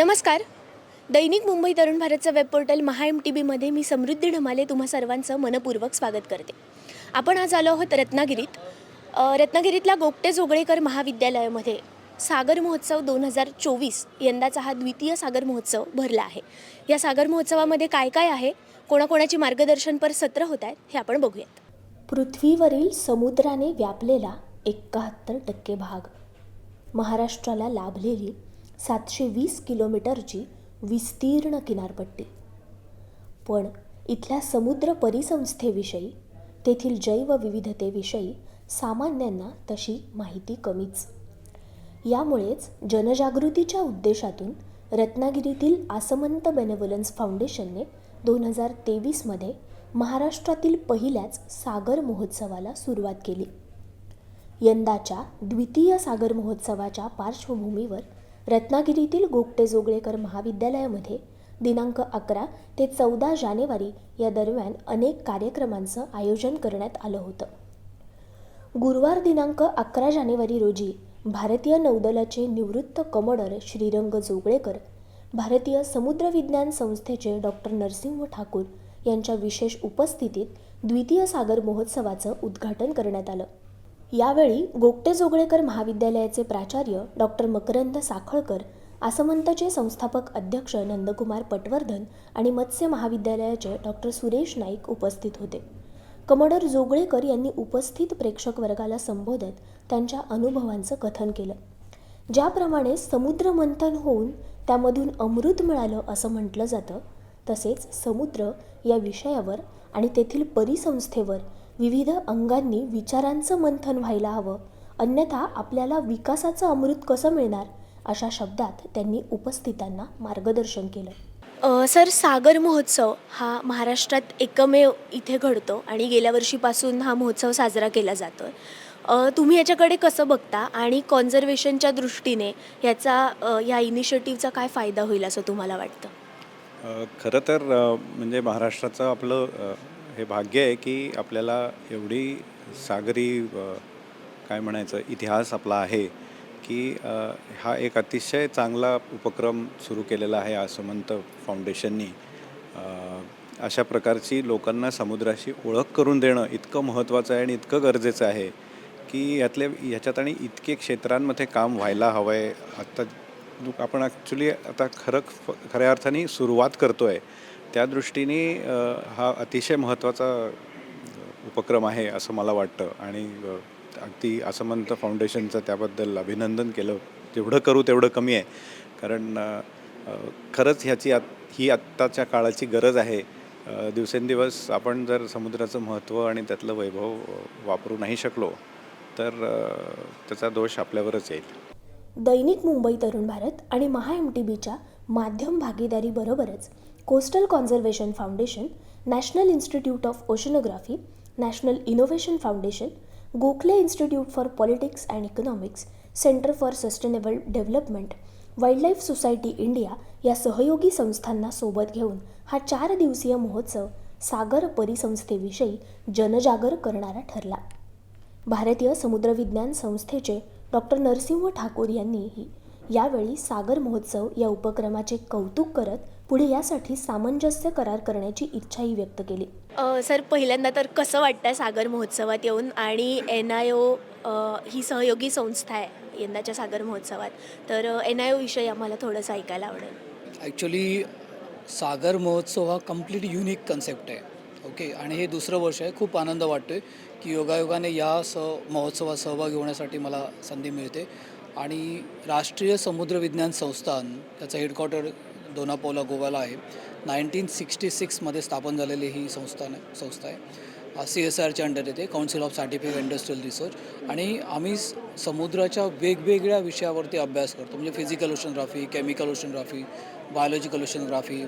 नमस्कार. दैनिक Mumbai Tarun भारतचं web portal Maha M T बीमध्ये मी समृद्धी ढमाले तुम्हा सर्वांचं मनपूर्वक स्वागत करते. आपण आज आलो आहोत रत्नागिरीत. रत्नागिरीतल्या गोपटे जोगळेकर महाविद्यालयामध्ये सागर महोत्सव दोन हजार चोवीस यंदाचा हा द्वितीय सागर महोत्सव भरला आहे. या सागर महोत्सवामध्ये काय काय आहे? कोणाकोणाची मार्गदर्शनपर सत्र होत आहेत? हे आपण बघूयात. पृथ्वीवरील समुद्राने व्यापलेला एकाहत्तर टक्के भाग महाराष्ट्राला लाभलेली सातशे वीस किलोमीटरची विस्तीर्ण किनारपट्टी. पण इथल्या समुद्र परिसंस्थेविषयी तेथील जैवविविधतेविषयी सामान्यांना तशी माहिती कमीच. यामुळेच जनजागृतीच्या उद्देशातून रत्नागिरीतील आसमंत बेनेवलन्स फाउंडेशनने दोन हजार तेवीसमध्ये महाराष्ट्रातील पहिल्याच सागर महोत्सवाला सुरुवात केली. यंदाच्या द्वितीय सागर महोत्सवाच्या पार्श्वभूमीवर रत्नागिरीतील गोगटे जोगळेकर महाविद्यालयामध्ये दिनांक अकरा ते चौदा जानेवारी या दरम्यान अनेक कार्यक्रमांचं आयोजन करण्यात आलं होतं. गुरुवार दिनांक अकरा जानेवारी रोजी भारतीय नौदलाचे निवृत्त कमोडर श्रीरंग जोगळेकर भारतीय समुद्र विज्ञान संस्थेचे डॉक्टर नरसिंह ठाकूर यांच्या विशेष उपस्थितीत द्वितीय सागर महोत्सवाचं उद्घाटन करण्यात आलं. यावेळी गोगटे जोगळेकर महाविद्यालयाचे प्राचार्य डॉक्टर मकरंद साखळकर आसमंतचे संस्थापक अध्यक्ष नंदकुमार पटवर्धन आणि मत्स्य महाविद्यालयाचे डॉक्टर सुरेश नाईक उपस्थित होते. कमोडर जोगळेकर यांनी उपस्थित प्रेक्षक वर्गाला संबोधत त्यांच्या अनुभवांचं कथन केलं. ज्याप्रमाणे समुद्र मंथन होऊन त्यामधून अमृत मिळालं असं म्हटलं जातं तसेच समुद्र या विषयावर आणि तेथील परिसंस्थेवर विविध अंगांनी विचारांचं मंथन व्हायला हवं. अन्यथा आपल्याला विकासाचं अमृत कसं मिळणार? अशा शब्दात त्यांनी उपस्थितांना मार्गदर्शन केलं. सर सागर महोत्सव हा महाराष्ट्रात एकमेव इथे घडतो आणि गेल्या वर्षीपासून हा महोत्सव साजरा केला जातो तुम्ही याच्याकडे कसं बघता आणि कॉन्झर्वेशनच्या दृष्टीने याचा या इनिशिएटिव्हचा काय फायदा होईल असं तुम्हाला वाटतं? खरं तर म्हणजे महाराष्ट्राचं आपलं हे भाग्य आहे की आपल्याला एवढी सागरी काय म्हणायचं इतिहास आपला आहे की हा एक अतिशय चांगला उपक्रम सुरू केलेला आहे आसमंत फाउंडेशननी. अशा प्रकारची लोकांना समुद्राशी ओळख करून देणं इतकं महत्त्वाचं आहे आणि इतकं गरजेचं आहे की यातले ह्याच्यात आणि इतके क्षेत्रांमध्ये काम व्हायला हवं आहे आत्ता आपण ॲक्च्युली आता खरं खऱ्या अर्थाने सुरुवात करतो आहे त्या दृष्टीने हा अतिशय महत्त्वाचा उपक्रम आहे असं मला वाटतं. आणि अगदी आसमंत फाउंडेशनचं त्याबद्दल अभिनंदन केलं. जेवढं करू तेवढं कमी आहे. कारण खरंच ह्याची आत ही आत्ताच्या काळाची गरज आहे. दिवसेंदिवस आपण जर समुद्राचं महत्त्व आणि त्यातलं वैभव वापरू नाही शकलो तर त्याचा दोष आपल्यावरच येईल. दैनिक मुंबई तरुण भारत आणि महा एम टी बीच्या माध्यम भागीदारीबरोबरच coastal conservation foundation national institute of oceanography national innovation foundation Gokhale institute for politics and economics centre for sustainable development wildlife society India या सहयोगी संस्थांना सोबत घेऊन हा चार दिवसीय महोत्सव सागर परिसंस्थेविषयी जनजागर करणारा ठरला. भारतीय समुद्रविज्ञान संस्थेचे डॉक्टर नरसिंह ठाकूर यांनीही यावेळी सागर महोत्सव या उपक्रमाचे कौतुक करत पुढे यासाठी सामंजस्य करार करण्याची इच्छाही व्यक्त केली. सर पहिल्यांदा तर कसं वाटतं सागर महोत्सवात येऊन आणि एन आय ओ ही सहयोगी संस्था आहे यंदाच्या सागर महोत्सवात? तर एन आय ओविषयी आम्हाला थोडंसं ऐकायला आवडेल. ॲक्च्युली सागर महोत्सव हा कंप्लीट युनिक कन्सेप्ट आहे. ओके आणि हे दुसरं वर्ष आहे. खूप आनंद वाटतो आहे की योगायोगाने या स महोत्सवात सहभागी होण्यासाठी मला संधी मिळते. आणि राष्ट्रीय समुद्र विज्ञान संस्थान त्याचं हेडक्वार्टर दोनापोला गोव्याला आहे. नाईन्टीन सिक्स्टी सिक्समध्ये स्थापन झालेली ही संस्थान आहे संस्था आहे. सी एस आरच्या अंडर येते council of scientific industrial research आणि आम्ही समुद्राच्या वेगवेगळ्या विषयावरती अभ्यास करतो. म्हणजे physical oceanography chemical oceanography biological oceanography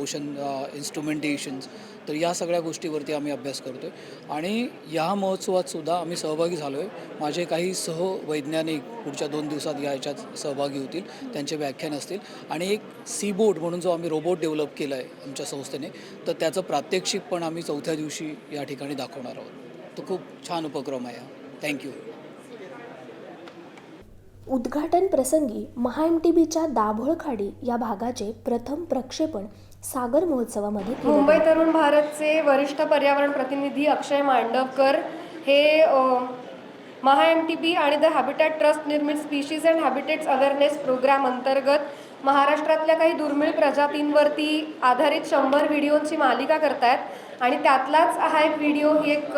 ocean instrumentations तर या सगळ्या गोष्टीवरती आम्ही अभ्यास करतो आहे आणि या महोत्सवात सुद्धा आम्ही सहभागी झालो आहे माझे काही सहवैज्ञानिक पुढच्या दोन दिवसात या याच्यात सहभागी होतील त्यांचे व्याख्यान असतील. आणि एक सी बोट म्हणून जो आम्ही रोबोट डेव्हलप केला आहे आमच्या संस्थेने तर त्याचं प्रात्यक्षिक पण आम्ही चौथ्या दिवशी या ठिकाणी दाखवणार आहोत. तो खूप छान उपक्रम आहे थँक्यू उद्घाटन प्रसंगी महा एम टी बीच्या दाभोळखाडी या भागाचे प्रथम प्रक्षेपण सागर महोत्सवामध्ये केले मुंबई तरुण भारतचे वरिष्ठ पर्यावरण प्रतिनिधी अक्षय मांडवकर हे महा एम टी बी आणि द हॅबिटॅट ट्रस्ट निर्मित species and habitats awareness programme अंतर्गत महाराष्ट्रातल्या काही दुर्मिळ प्रजातींवरती आधारित शंभर व्हिडिओची मालिका करतायत. आणि त्यातलाच हा एक व्हिडिओ ही एक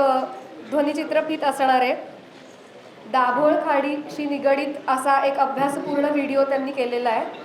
ध्वनिचित्रफित असणार आहे. दाभोळ खाडीशी निगडीत असा एक अभ्यासपूर्ण व्हिडिओ त्यांनी केलेला आहे.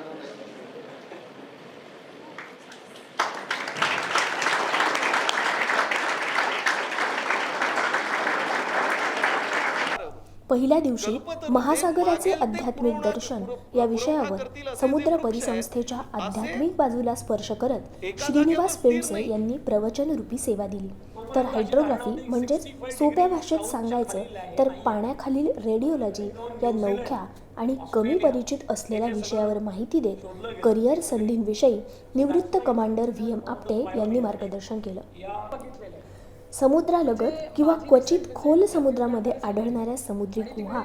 पहिल्या दिवशी महासागराचे आध्यात्मिक दर्शन या विषयावर समुद्र परिसंस्थेच्या आध्यात्मिक बाजूला स्पर्श करत श्रीनिवास पेंडसे यांनी प्रवचनरूपी सेवा दिली. तर हायड्रोग्राफी म्हणजेच सोप्या भाषेत सांगायचं तर पाण्याखालील रेडिओलॉजी या नवख्या आणि कमी परिचित असलेल्या विषयावर माहिती देत करिअर संधींविषयी निवृत्त कमांडर व्ही एम आपटे यांनी मार्गदर्शन केलं. समुद्रालगत किंवा क्वचित खोल समुद्रामध्ये आढळणाऱ्या समुद्री गुहा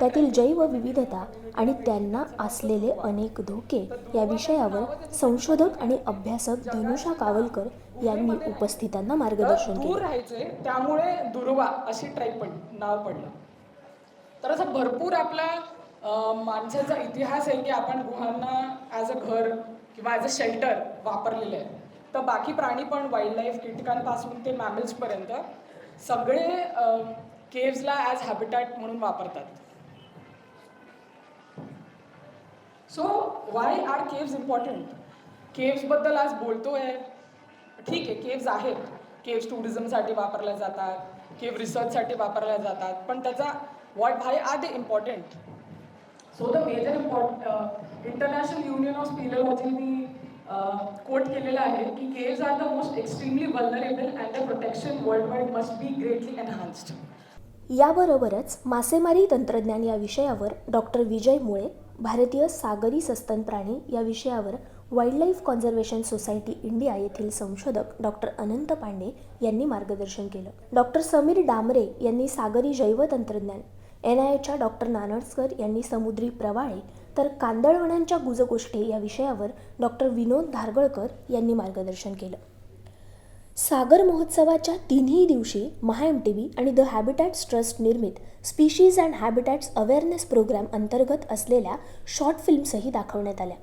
त्यातील जैवविविधता आणि त्यांना असलेले अनेक धोके या विषयावर संशोधक आणि अभ्यासक धनुषा कावलकर यांनी उपस्थितांना मार्गदर्शन दूर राहायचे त्यामुळे दुर्वा अशी ट्रेक पड नाव पडलं. तर असं भरपूर आपला माणसाचा इतिहास आहे की आपण गुहांना ॲज अ घर किंवा ॲज अ शेल्टर वापरलेलं आहे. तर बाकी प्राणी पण वाईल्ड लाईफ कीटकांपासून ते मॅमल्सपर्यंत सगळे केव्सला ॲज हॅबिटॅट म्हणून वापरतात. So why are caves important केव्सबद्दल आज बोलतोय. ठीक आहे केव्ज आहेत. केव्स टुरिझमसाठी वापरल्या जातात केव रिसर्चसाठी वापरल्या जातात पण त्याचा what why are they important so the major import international union of स्पिलॉलॉजीनी quote केलेलं आहे की caves are the most extremely vulnerable and the protection world wide must be greatly enhanced याबरोबरच मासेमारी तंत्रज्ञान या विषयावर डॉक्टर विजय मुळे भारतीय सागरी सस्तन प्राणी या विषयावर वाईल्डलाईफ कॉन्झर्वेशन सोसायटी इंडिया येथील संशोधक डॉक्टर अनंत पांडे यांनी मार्गदर्शन केलं. डॉक्टर समीर डामरे यांनी सागरी जैवतंत्रज्ञान एन आय एच्या डॉक्टर नानडसकर यांनी समुद्री प्रवाळे तर कांदळवणांच्या गुजगोष्टी या विषयावर डॉक्टर विनोद धारगळकर यांनी मार्गदर्शन केलं. सागर महोत्सवाच्या तिन्ही दिवशी महा एम टी व्ही आणि द हॅबिटॅट्स ट्रस्ट निर्मित species and habitats awareness programme अंतर्गत असलेल्या शॉर्ट फिल्म्सही दाखवण्यात आल्या.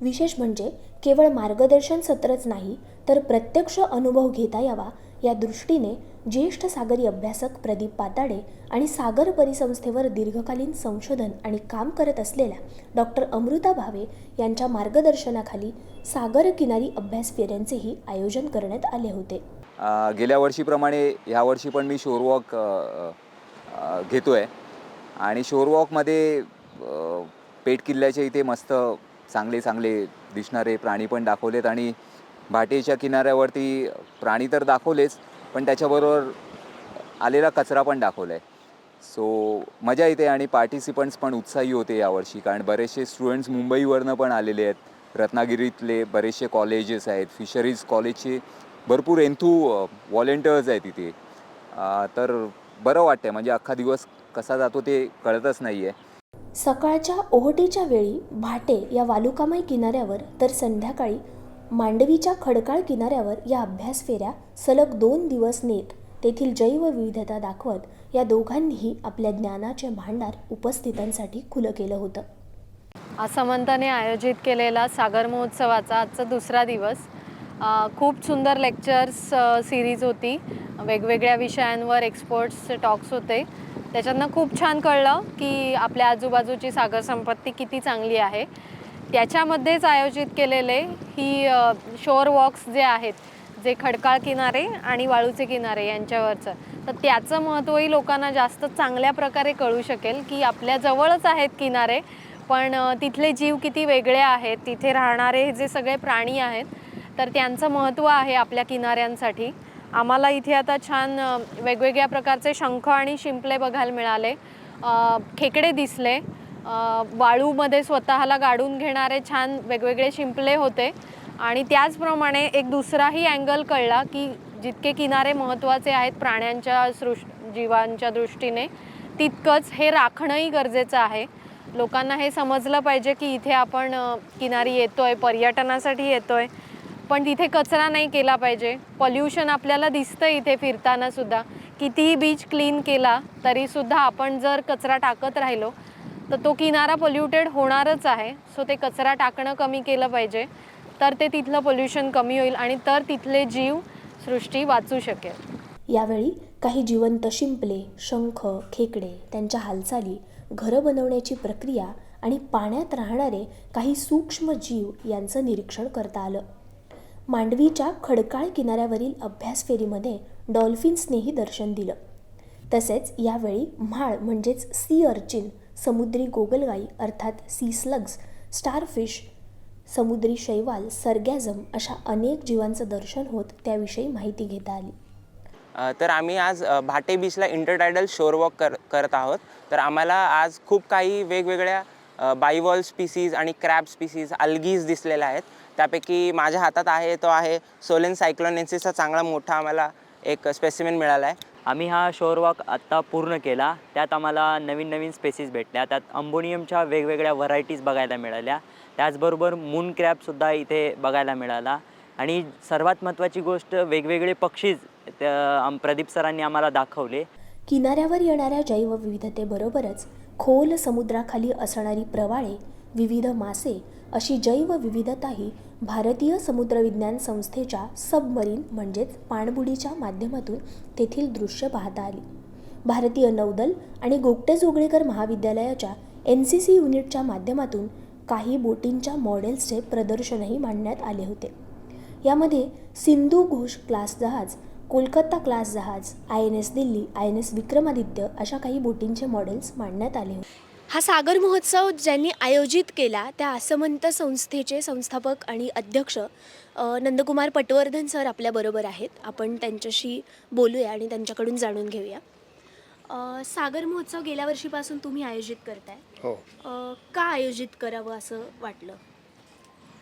विशेष म्हणजे केवळ मार्गदर्शन सत्रच नाही तर प्रत्यक्ष अनुभव घेता यावा या दृष्टीने ज्येष्ठ सागरी अभ्यासक प्रदीप पाताडे आणि सागर परिसंस्थेवर दीर्घकालीन संशोधन आणि काम करत असलेल्या डॉक्टर अमृता भावे यांच्या मार्गदर्शनाखाली सागर किनारी अभ्यास फेऱ्यांचेही आयोजन करण्यात आले होते. गेल्या वर्षीप्रमाणे यावर्षी पण मी शोरवॉक घेतो आहे आणि शोरवॉकमध्ये पेट किल्ल्याच्या इथे मस्त चांगले चांगले दिसणारे प्राणी पण दाखवलेत आणि भाटेच्या किनाऱ्यावरती प्राणी तर दाखवलेच पण त्याच्याबरोबर आलेला कचरा पण दाखवला आहे सो मजा येते आणि पार्टिसिपंट्स पण उत्साही होते यावर्षी कारण बरेचसे स्टुडंट्स मुंबईवरनं पण आलेले आहेत. रत्नागिरीतले बरेचसे कॉलेजेस आहेत. फिशरीज कॉलेजचे भरपूर एन्थू व्हॉलेंटियर्स आहेत तिथे. तर बरं वाटतं म्हणजे अख्खा दिवस कसा जातो ते कळतच नाही आहे सकाळच्या ओहोटीच्या वेळी भाटे या वालुकामय किनाऱ्यावर तर संध्याकाळी मांडवीच्या खडकाळ किनाऱ्यावर या अभ्यास फेऱ्या सलग दोन दिवस नेत तेथील जैवविविधता दाखवत या दोघांनीही आपल्या ज्ञानाचे भांडार उपस्थितांसाठी खुलं केलं होतं. असमंताने आयोजित केलेला सागर महोत्सवाचा आजचा दुसरा दिवस खूप सुंदर लेक्चर्स सिरीज होती. वेगवेगळ्या विषयांवर एक्सपर्ट्सचे टॉक्स होते. त्याच्यातनं खूप छान कळलं की आपल्या आजूबाजूची सागर संपत्ती किती चांगली आहे. त्याच्यामध्येच आयोजित केलेले ही शोर वॉक्स जे आहेत जे खडकाळ किनारे आणि वाळूचे किनारे यांच्यावरचं. तर त्याचं महत्त्वही लोकांना जास्त चांगल्या प्रकारे कळू शकेल की आपल्या जवळच आहेत किनारे पण तिथले जीव किती वेगळे आहेत तिथे राहणारे जे सगळे प्राणी आहेत तर त्यांचं महत्त्व आहे आपल्या किनाऱ्यांसाठी. आम्हाला इथे आता छान वेगवेगळ्या प्रकारचे शंख आणि शिंपले बघायला मिळाले. खेकडे दिसले. वाळूमध्ये स्वतःला गाडून घेणारे छान वेगवेगळे शिंपले होते. आणि त्याचप्रमाणे एक दुसराही अँगल कळला की जितके किनारे महत्त्वाचे आहेत प्राण्यांच्या सृष् जीवांच्या दृष्टीने तितकंच हे राखणंही गरजेचं आहे. लोकांना हे समजलं पाहिजे की इथे आपण किनारी किनारी येतोय पर्यटनासाठी येतोय. पण तिथे कचरा नाही केला पाहिजे. पॉल्युशन आपल्याला दिसतं इथे फिरताना सुद्धा. कितीही बीच क्लीन केला तरीसुद्धा आपण जर कचरा टाकत राहिलो तर तो किनारा पोल्युटेड होणारच आहे. सो ते कचरा टाकणं कमी केलं पाहिजे. तर ते तिथलं पोल्युशन कमी होईल आणि तर तिथले जीव सृष्टी वाचू शकेल. यावेळी काही जिवंत शिंपले शंख खेकडे त्यांच्या हालचाली घरं बनवण्याची प्रक्रिया आणि पाण्यात राहणारे काही सूक्ष्म जीव यांचं निरीक्षण करता आलं. मांडवीच्या खडकाळ किनाऱ्यावरील अभ्यास फेरीमध्ये डॉल्फिन्सनेही दर्शन दिलं. तसेच यावेळी म्हाळ म्हणजेच सी अर्चिन समुद्री गोगलगाई अर्थात सी स्लग्स स्टारफिश समुद्री शैवाल सर्गॅझम अशा अनेक जीवांचं दर्शन होत त्याविषयी माहिती घेता आली. तर आम्ही आज भाटे बीचला इंटरटायडल शोर वॉक कर करत आहोत. तर आम्हाला आज खूप काही वेगवेगळ्या बायवॉल स्पीसीज आणि क्रॅब स्पीसीज अल्गीज दिसलेल्या आहेत. त्यापैकी माझ्या हातात आहे तो आहे सोलेन सायक्लोनेन्सिसचा चांगला मोठा आम्हाला एक स्पेसिमेन मिळाला आहे आम्ही हा शोर वॉक आत्ता पूर्ण केला. त्यात आम्हाला नवीन नवीन स्पेसीस भेटल्या. त्यात अंबोनियमच्या वेगवेगळ्या व्हरायटीज बघायला मिळाल्या. त्याचबरोबर मून क्रॅबसुद्धा इथे बघायला मिळाला. आणि सर्वात महत्त्वाची गोष्ट वेगवेगळे पक्षीज त्या- आम- प्रदीप सरांनी आम्हाला दाखवले. किनाऱ्यावर येणाऱ्या जैवविविधतेबरोबरच खोल समुद्राखाली असणारी प्रवाळे विविध मासे अशी जैवविविधताही भारतीय समुद्रविज्ञान संस्थेच्या सबमरीन म्हणजेच पाणबुडीच्या माध्यमातून तेथील दृश्य पाहता आली. भारतीय नौदल आणि गोगटे जोगळेकर महाविद्यालयाच्या एन सी सी युनिटच्या माध्यमातून काही बोटींच्या मॉडेल्सचे प्रदर्शनही मांडण्यात आले होते. यामध्ये सिंधू घोष क्लास जहाज कोलकाता क्लास जहाज I N S Delhi I N S Vikramaditya अशा काही बोटींचे मॉडेल्स मांडण्यात आले होते. हा सागर महोत्सव ज्यांनी आयोजित केला त्या आसमंत संस्थेचे संस्थापक आणि अध्यक्ष नंदकुमार पटवर्धन सर आपल्याबरोबर आहेत. आपण त्यांच्याशी बोलूया आणि त्यांच्याकडून जाणून घेऊया. अ, सागर महोत्सव गेल्या वर्षीपासून तुम्ही आयोजित करताय. हो. अ, का आयोजित करावं असं वाटलं?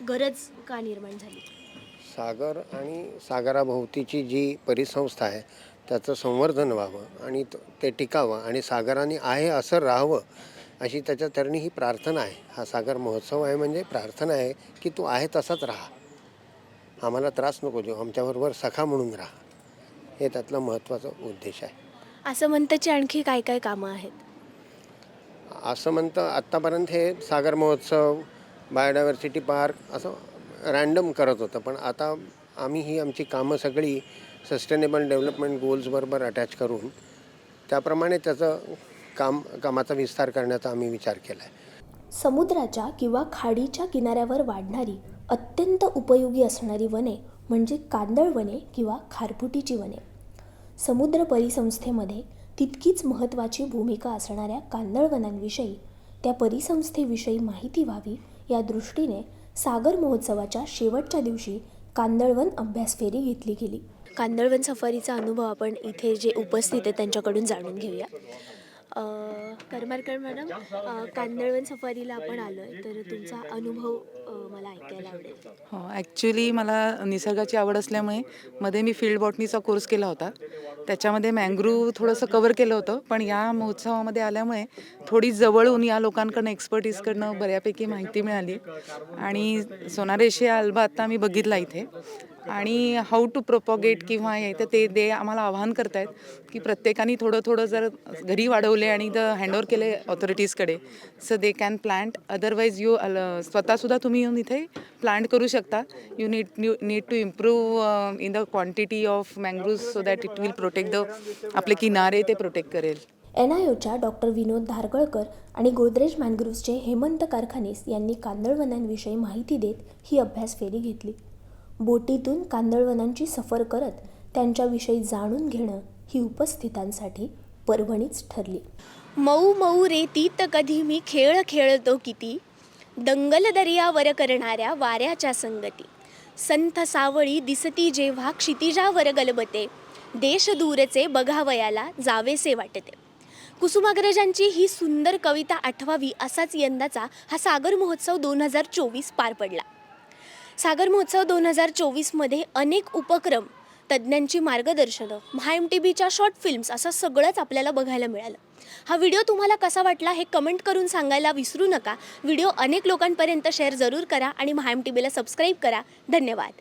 गरज का निर्माण झाली? सागर आणि सागराभोवतीची जी परिसंस्था आहे त्याचं संवर्धन व्हावं आणि त- ते टिकावं आणि सागराने आहे असं राहावं अशी त्याच्या तरणी ही प्रार्थना आहे. हा सागर महोत्सव आहे म्हणजे प्रार्थना आहे की तू आहे तसाच राहा. आम्हाला त्रास नको देऊ आमच्याबरोबर सखा म्हणून राहा. हे त्यातलं महत्त्वाचं उद्देश आहे. असं म्हणताची आणखी काय काय कामं आहेत? असं म्हणतं आत्तापर्यंत हे सागर महोत्सव बायोडायव्हर्सिटी पार्क असं रँडम करत होतं. पण आता आम्ही ही आमची कामं सगळी सस्टेनेबल डेव्हलपमेंट गोल्सबरोबर अटॅच करून त्याप्रमाणे त्याचं काम कामाचा विस्तार करण्याचा आम्ही विचार केला आहे समुद्राच्या किंवा खाडीच्या किनाऱ्यावर वाढणारी अत्यंत उपयोगी असणारी वने म्हणजे कांदळ वने किंवा खारफुटीची वने. समुद्र परिसंस्थेमध्ये तितकीच महत्त्वाची भूमिका असणाऱ्या कांदळवनांविषयी त्या परिसंस्थेविषयी माहिती व्हावी या दृष्टीने सागर महोत्सवाच्या शेवटच्या दिवशी कांदळवन अभ्यास फेरी घेतली गेली. कांदळवन सफारीचा अनुभव आपण इथे जे उपस्थित आहेत त्यांच्याकडून जाणून घेऊया. करमरकर मॅडम कांदळवन सफारीला आपण आलो आहे तर तुमचा अनुभव मला ऐकायला आवडेल. हो ॲक्च्युली मला निसर्गाची आवड असल्यामुळे मध्ये मी फील्ड बॉटनीचा कोर्स केला होता. त्याच्यामध्ये मँग्रूव्ह थोडंसं कवर केलं होतं. पण या महोत्सवामध्ये आल्यामुळे थोडी जवळून या लोकांकडनं एक्सपर्टीजकडनं बऱ्यापैकी माहिती मिळाली. आणि सोनारेशिया अल्बा आत्ता मी बघितला इथे. आणि हाऊ टू प्रोपॉगेट किंवा हे तर ते ते आम्हाला आवाहन करतायत की प्रत्येकाने थोडं थोडं जर घरी वाढवले आणि द हँडओव्हर केले ऑथॉरिटीजकडे so they can plant otherwise you स्वतःसुद्धा तुम्ही येऊन इथे प्लांट करू शकता. You need you need to improve in the quantity of mangrove so that it will protect the आपले किनारे ते प्रोटेक्ट करेल. एन आय ओच्या डॉक्टर विनोद धारगळकर आणि गोदरेज मॅनग्रुव्सचे हेमंत कारखानीस यांनी कांदळवनांविषयी माहिती देत ही अभ्यास फेरी घेतली. बोटीतून कांदळवनांची सफर करत त्यांच्याविषयी जाणून घेणं ही उपस्थितांसाठी पर्वणीच ठरली. मऊ मऊ रेतीत कधी मी खेळ खेळतो किती? दंगल दर्यावर करणाऱ्या वाऱ्याच्या संगती. संथ सावळी दिसती जेव्हा क्षितिजावर गलबते. देश दूरचे बघावयाला जावेसे वाटते. कुसुमाग्रजांची ही सुंदर कविता आठवावी असाच यंदाचा हा सागर महोत्सव दोन हजार चोवीस पार पडला. सागर महोत्सव दोन हजार चोवीसमध्ये अनेक उपक्रम तज्ज्ञांची मार्गदर्शनं महाएम टी बीच्या शॉर्ट फिल्म्स असं सगळंच आपल्याला बघायला मिळालं. हा व्हिडिओ तुम्हाला कसा वाटला हे कमेंट करून सांगायला विसरू नका. व्हिडिओ अनेक लोकांपर्यंत शेअर जरूर करा आणि महाएम टी बीला सबस्क्राईब करा. धन्यवाद.